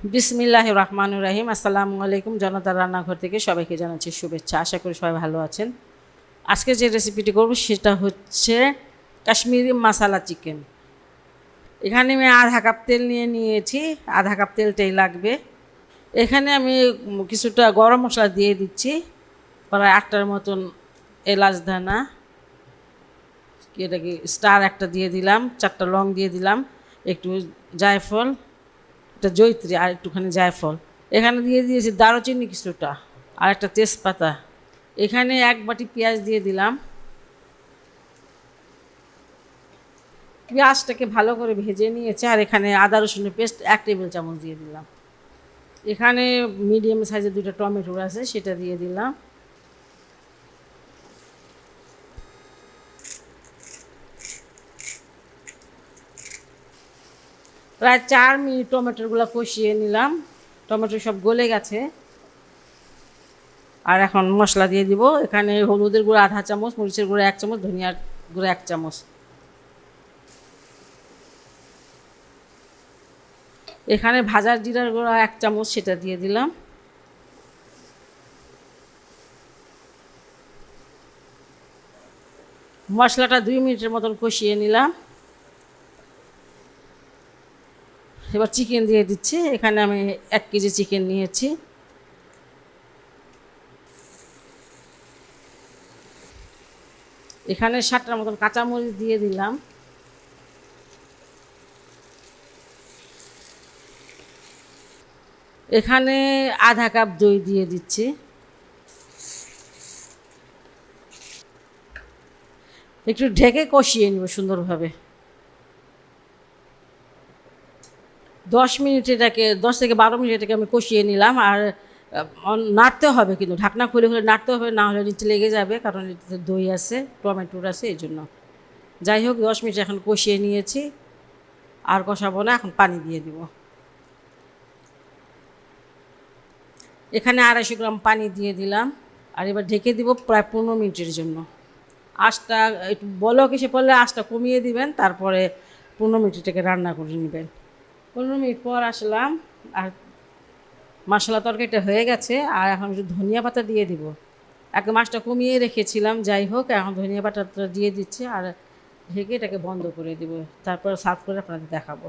বিসমিল্লাহ রহমান রাহিম আসসালামু আলাইকুম জনতার রান্নাঘর থেকে সবাইকে জানাচ্ছি শুভেচ্ছা। আশা করি সবাই ভালো আছেন। আজকে যে রেসিপিটি করব সেটা হচ্ছে কাশ্মীরি মশালা চিকেন এখানে আমি আধা কাপ তেল নিয়ে নিয়েছি, আধা কাপ তেলটাই লাগবে। এখানে আমি কিছুটা গরম মশলা দিয়ে দিচ্ছি, প্রায় আটটার মতন এলাচ দানা, কি এটা কি স্টার একটা দিয়ে দিলাম, চারটা লং দিয়ে দিলাম, একটু জায়ফল একটা জৈত্রী আর একটুখানি জায়ফল। এখানে দিয়ে দিয়েছি দারুচিনি কিছুটা আর একটা তেজপাতা। এখানে এক বাটি পেঁয়াজ দিয়ে দিলাম। পেঁয়াজটাকে ভালো করে ভেজে নিয়েছে আর এখানে আদা রসুনের পেস্ট এক টেবিল চামচ দিয়ে দিলাম। এখানে মিডিয়াম সাইজের দুটো টমেটো আছে, সেটা দিয়ে দিলাম। প্রায় চার মিনিট টমেটোগুলো কষিয়ে নিলাম। টমেটো সব গলে গেছে। আর এখন মশলা দিয়ে দিব। এখানে হলুদের গুঁড়ো, আধা চামচ, মরিচের গুঁড়ো, এক চামচ, ধনিয়ার গুঁড়ো, এক চামচ। এখানে ভাজার জিরার গুঁড়ো এক চামচ সেটা দিয়ে দিলাম। মশলাটা দুই মিনিটের মতন কষিয়ে নিলাম। এবার চিকেন দিয়ে দিচ্ছি। এখানে আমি এক কেজি চিকেন নিয়েছি। এখানে ষাটটার মতন কাঁচামরিচ দিয়ে দিলাম। এখানে আধা কাপ দই দিয়ে দিচ্ছি। একটু ঢেকে কষিয়ে নিব সুন্দরভাবে। দশ মিনিট এটাকে, দশ থেকে বারো মিনিট এটাকে আমি কষিয়ে নিলাম আর নাড়তে হবে কিন্তু, ঢাকনা খুলে খুলে নাড়তে হবে, না হলে নিচে লেগে যাবে, কারণ এটাতে দই আছে, টমেটোর আছে, এই জন্য। যাই হোক, দশ মিনিট এখন কষিয়ে নিয়েছি, আর কষাবো না, এখন পানি দিয়ে দিব। এখানে আড়াইশো গ্রাম পানি দিয়ে দিলাম, আর এবার ঢেকে দিব প্রায় পনেরো মিনিটের জন্য। আঁচটা, একটু বলক এসে পড়লে আঁচটা কমিয়ে দিবেন, তারপরে পনেরো মিনিট এটাকে রান্না করে নেবেন। পনেরো মিনিট পর আসলাম, আর মশলা তরকারিটা হয়ে গেছে, আর এখন ধনিয়া পাতা দিয়ে দিব। এক মাছটা কমিয়ে রেখেছিলাম, যাই হোক, এখন ধনিয়া পাতাটা দিয়ে দিচ্ছে, আর ঢেকে এটাকে বন্ধ করে দিব। তারপর সার্ভ করে আপনাদের দেখাবো।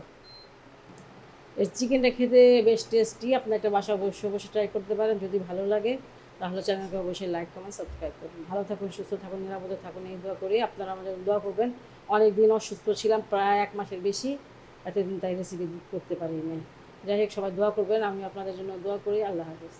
এই চিকেনটা খেতে বেশ টেস্টি, আপনার একটা বাসা অবশ্যই অবশ্যই ট্রাই করতে পারেন, যদি ভালো লাগে, তাহলে চ্যানেলকে অবশ্যই লাইক কমেন্ট সাবস্ক্রাইব করুন ভালো থাকুন, সুস্থ থাকুন, নিরাপদে থাকুন, এই দোয়া করে। আপনারা আমাদের দোয়া করবেন। অনেক দিন অসুস্থ ছিলাম, প্রায় এক মাসের বেশি। এতদিন তাই রেসিপি করতে পারি না যাই হোক, সবাই দোয়া করবেন আমি আপনাদের জন্য দোয়া করি। আল্লাহ হাফিজ।